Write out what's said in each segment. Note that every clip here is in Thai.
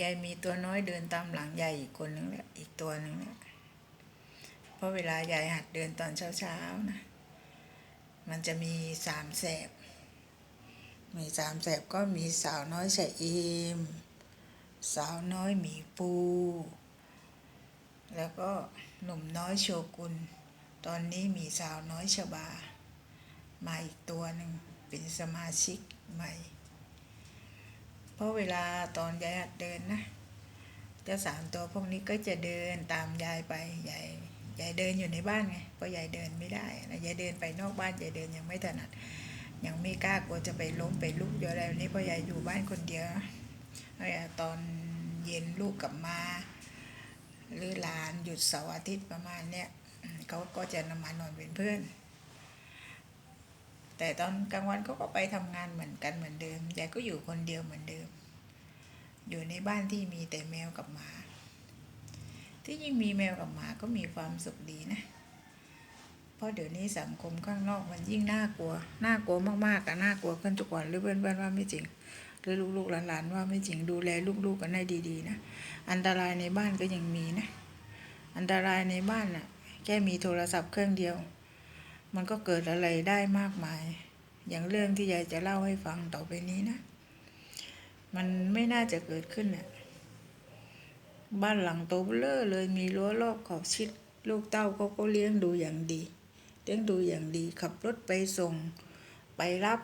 ยายมีตัวน้อยเดินตามหลังยายอีกคนนึงแหละอีกตัวหนึ่งแหละเพราะเวลายายหัดเดินตอนเช้าๆนะ มันจะมีสามแสบ มีสามแสบก็มีสาวน้อยชะอิมสาวน้อยหมีปู แล้วก็หนุ่มน้อยโชกุน ตอนนี้มีสาวน้อยชบา มาอีกตัวหนึ่งเป็นสมาชิกใหม่ ราะเวลาตอนยายหัดเดินนะเจ้าสามตัวพวกนี้ก็จะเดินตามยายไปยายยายเดินอยู่ในบ้านไงเพราะยายเดินไม่ได้นะยายเดินไปนอกบ้านยายเดินยังไม่ถนัดยังไม่กล้ากลัวจะไปล้มไปลุกอยู่อะไรนี้เพราะยายอยู่บ้านคนเดียวเอาอย่าตอนเย็นลูกกลับมาหรือหลานหยุดเสาร์อาทิตย์ประมาณเนี้ยเขาก็จะนำมานอนเป็นเพื่อน แต่ตอนกลางวันเขาก็ไปทำงานเหมือนกันเหมือนเดิมยายก็อยู่คนเดียวเหมือนเดิม อยู่ในบ้านที่มีแต่แมวกับหมา ที่ยิ่งมีแมวกับหมาก็มีความสุขดีนะ เพราะเดี๋ยวนี้สังคมข้างนอกมันยิ่งน่ากลัว น่ากลัวมากๆกับน่ากลัวขึ้นทุกวันหรือเพื่อนๆว่าไม่จริงหรือลูกๆหลานๆว่าไม่จริงดูแลลูกๆกันให้ดีๆนะ อันตรายในบ้านก็ยังมีนะ อันตรายในบ้านน่ะแค่มีโทรศัพท์เครื่องเดียว มันก็เกิดอะไรได้มากมาย อย่างเรื่องที่ยายจะเล่าให้ฟังต่อไปนี้นะ มันไม่น่าจะเกิดขึ้นน่ะ บ้านหลังโตเบ้อเร่อเลยมีรั้วรอบขอบชิด ลูกเต้าเขาก็เลี้ยงดูอย่างดี เลี้ยงดูอย่างดี ขับรถไปส่ง ไปรับ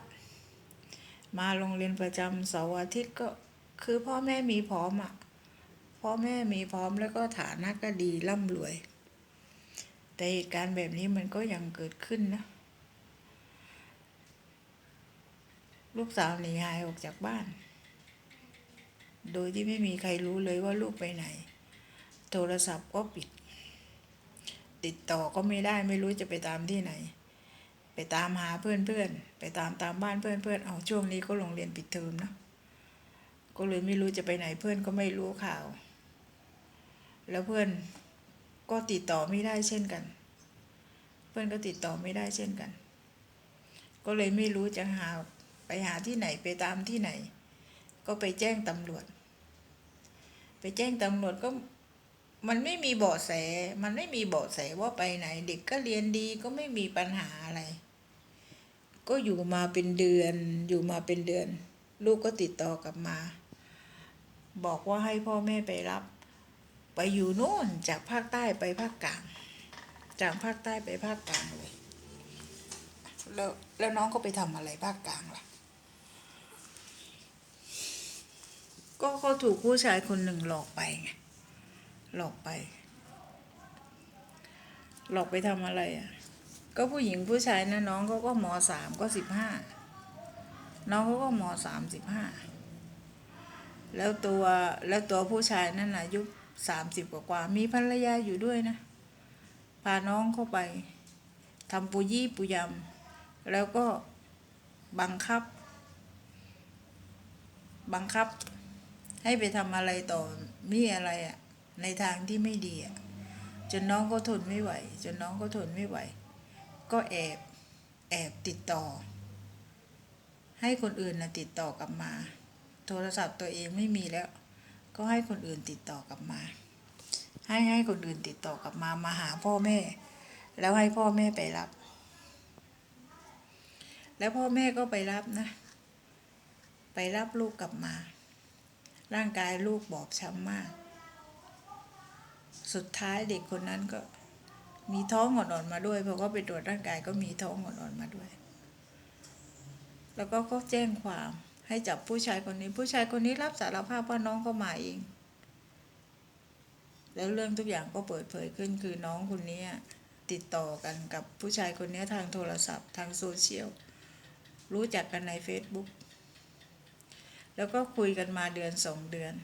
มาโรงเรียนประจำเสาร์อาทิตย์ก็คือพ่อแม่มีพร้อมอะพ่อแม่มีพร้อมแล้วก็ฐานะก็ดีร่ำรวย แต่เหตุการณ์แบบนี้มันก็ยังเกิดขึ้นนะ ลูกสาวหนีหายออกจากบ้าน โดยที่ไม่มีใครรู้เลยว่าลูกไปไหน โทรศัพท์ก็ปิด ติดต่อก็ไม่ได้ไม่รู้จะไปตามที่ไหน ไปตามหาเพื่อนเพื่อนๆไปตามตามบ้านเพื่อนเพื่อนๆเอาช่วงนี้ก็โรงเรียนปิดเทอมนะก็เลยไม่รู้จะไปไหนเพื่อนก็ไม่รู้ข่าว แล้วเพื่อน ก็ติดต่อไม่ได้เช่นกัน เพื่อนก็ติดต่อไม่ได้เช่นกัน ก็เลยไม่รู้จะหาไปหาที่ไหนไปตามที่ไหน ก็ไปแจ้งตำรวจ ไปแจ้งตำรวจก็มันไม่มีเบาะแส มันไม่มีเบาะแสว่าไปไหน เด็กก็เรียนดีก็ไม่มีปัญหาอะไร ก็อยู่มาเป็นเดือน อยู่มาเป็นเดือน ลูกก็ติดต่อกลับมา บอกว่าให้พ่อแม่ไปรับ ไปอยู่โน่นจากภาคใต้ไปภาคกลาง จากภาคใต้ไปภาคกลางเลย แล้วแล้วน้องก็ไปทำอะไรภาคกลางล่ะ ก็เขาถูกผู้ชายคนหนึ่งหลอกไปไงหลอกไป หลอกไปทำอะไรอะ ก็ผู้หญิงผู้ชายนะน้องเขาก็มสามก็สิบห้าน้องเขาก็มสามสิบห้าแล้วตัวแล้วตัวผู้ชายนั่นนะอายุ สามสิบกว่า มีภรรยาอยู่ด้วยนะ พาน้องเข้าไปทำปุยี่ปุยำแล้วก็บังคับ บังคับ ให้ไปทำอะไรต่อมีอะไรอะในทางที่ไม่ดีอะจนน้องก็ทนไม่ไหว จนน้องก็ทนไม่ไหว ก็แอบแอบติดต่อ ให้คนอื่นนะติดต่อกลับมา โทรศัพท์ตัวเองไม่มีแล้ว ก็ให้คนอื่นติดต่อกลับมา ให้ให้คนอื่นติดต่อกลับมามาหาพ่อแม่ แล้วให้พ่อแม่ไปรับ แล้วพ่อแม่ก็ไปรับนะ ไปรับลูกกลับมา ร่างกายลูกบอบช้ำมาก สุดท้ายเด็กคนนั้นก็มีท้องอ่อนๆมาด้วยเพราะว่าไปตรวจร่างกายก็มีท้องอ่อนๆมาด้วย แล้วก็ก็แจ้งความ ให้จับผู้ชายคนนี้ ผู้ชายคนนี้รับสารภาพว่าน้องเขามาเอง แล้วเรื่องทุกอย่างก็เปิดเผยขึ้นคือน้องคนนี้ติดต่อกันกับผู้ชายคนนี้ทางโทรศัพท์ ทางโซเชียล รู้จักกันใน Facebook แล้วก็คุยกันมาเดือนสองเดือน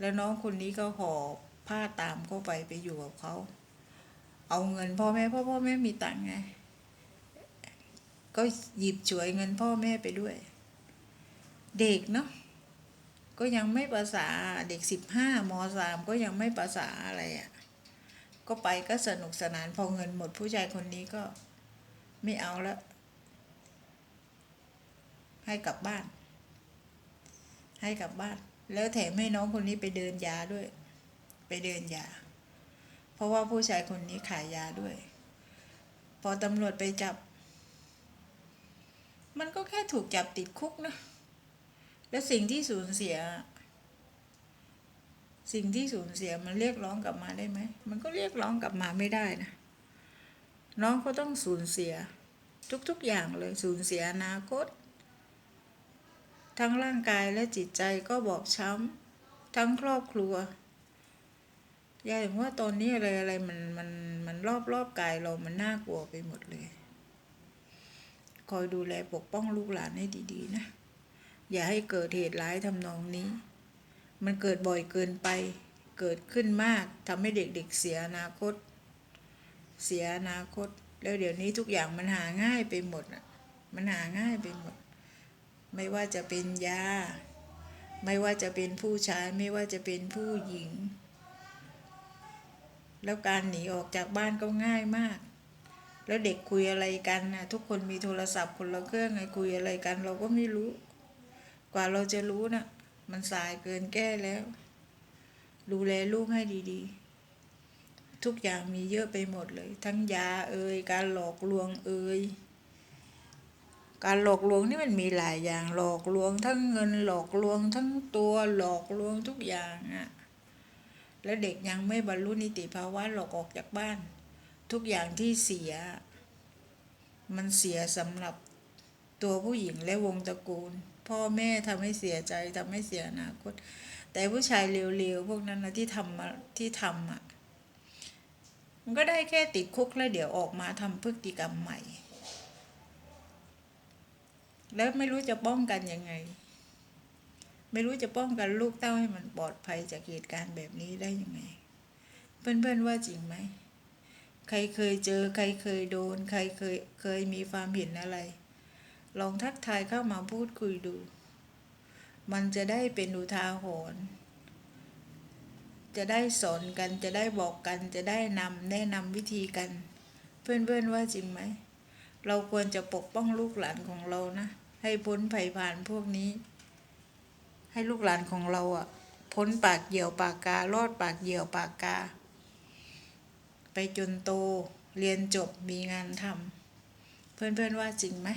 แล้วน้องคนนี้ก็หอบผ้าตามเข้าไปไปอยู่กับเขา เอาเงินพ่อแม่พ่อพ่อแม่มีตังค์ไง ก็หยิบฉวยเงินพ่อแม่ไปด้วย เด็กเนาะก็ยังไม่ภาษาเด็กสิบห้ามสามก็ยังไม่ภาษาอะไรอะ่ะก็ไปก็สนุกสนานพอเงินหมดผู้ชายคนนี้ก็ไม่เอาแล้วให้กลับบ้าน ให้กลับบ้าน แล้วแถมให้น้องคนนี้ไปเดินยาด้วย ไปเดินยา เพราะว่าผู้ชายคนนี้ขายยาด้วย พอตำรวจไปจับ มันก็แค่ถูกจับติดคุกนะ แล้วสิ่งที่สูญเสีย สิ่งที่สูญเสียมันเรียกร้องกลับมาได้ไหม มันก็เรียกร้องกลับมาไม่ได้นะ น้องก็ต้องสูญเสีย ทุกๆอย่างเลยสูญเสียอนาคต ทั้งร่างกายและจิตใจก็บอบช้ำทั้งครอบครัวยายเห็นว่าตอนนี้อะไรอะไรมันมันมันรอบรอบกายเรามันน่ากลัวไปหมดเลย คอยดูแลปกป้องลูกหลานให้ดี ๆ นะ อย่าให้เกิดเหตุร้ายทำนองนี้ มันเกิดบ่อยเกินไป เกิดขึ้นมากทำให้เด็กๆเสียอนาคต เสียอนาคต แล้วเดี๋ยวนี้ทุกอย่างมันหาง่ายไปหมดอะมันหาง่ายไปหมด ไม่ว่าจะเป็นยา ไม่ว่าจะเป็นผู้ชาย ไม่ว่าจะเป็นผู้หญิง แล้วการหนีออกจากบ้านก็ง่ายมาก แล้วเด็กคุยอะไรกันนะทุกคนมีโทรศัพท์คนละเครื่องไงคุยอะไรกัน เราก็ไม่รู้ กว่าเราจะรู้นะ่ะ มันสายเกินแก้แล้ว ดูแลลูกให้ดีๆ ทุกอย่างมีเยอะไปหมดเลย ทั้งยาเอ่ยการหลอกลวงเอ่ยการหลอกลวงนี่มันมีหลายอย่างหลอกลวง ทั้งเงินหลอกลวง ทั้งตัวหลอกลวงทุกอย่างอะ่ะแล้วเด็กยังไม่บรรลุนิติภาวะหลอกออกจากบ้าน ทุกอย่างที่เสีย มันเสียสำหรับตัวผู้หญิงและวงตระกูล พ่อแม่ทำให้เสียใจทำให้เสียอนาคต แต่ผู้ชายเร็วๆพวกนั้นนะที่ทำมาที่ทำอะ มันก็ได้แค่ติดคุกแล้วเดี๋ยวออกมาทำพฤติกรรมใหม่ แล้วไม่รู้จะป้องกันยังไง ไม่รู้จะป้องกันลูกเต้าให้มันปลอดภัยจากเหตุการณ์แบบนี้ได้ยังไง เพื่อนๆว่าจริงไหมใครเคยเจอใครเคยโดน ใครเคยเคยมีความเห็นอะไร ลองทักทายเข้ามาพูดคุยดู มันจะได้เป็นอุทาหรณ์จะได้สอนกันจะได้บอกกันจะได้นำแนะนำวิธีกัน เพื่อนๆว่าจริงไหม เราควรจะปกป้องลูกหลานของเรานะ ให้พ้นภัยผ่านพวกนี้ ให้ลูกหลานของเราอะพ้นปากเหี่ยวปากกา รอดปากเหี่ยวปากกา ไปจนโต เรียนจบมีงานทำเพื่อนๆว่าจริงไหม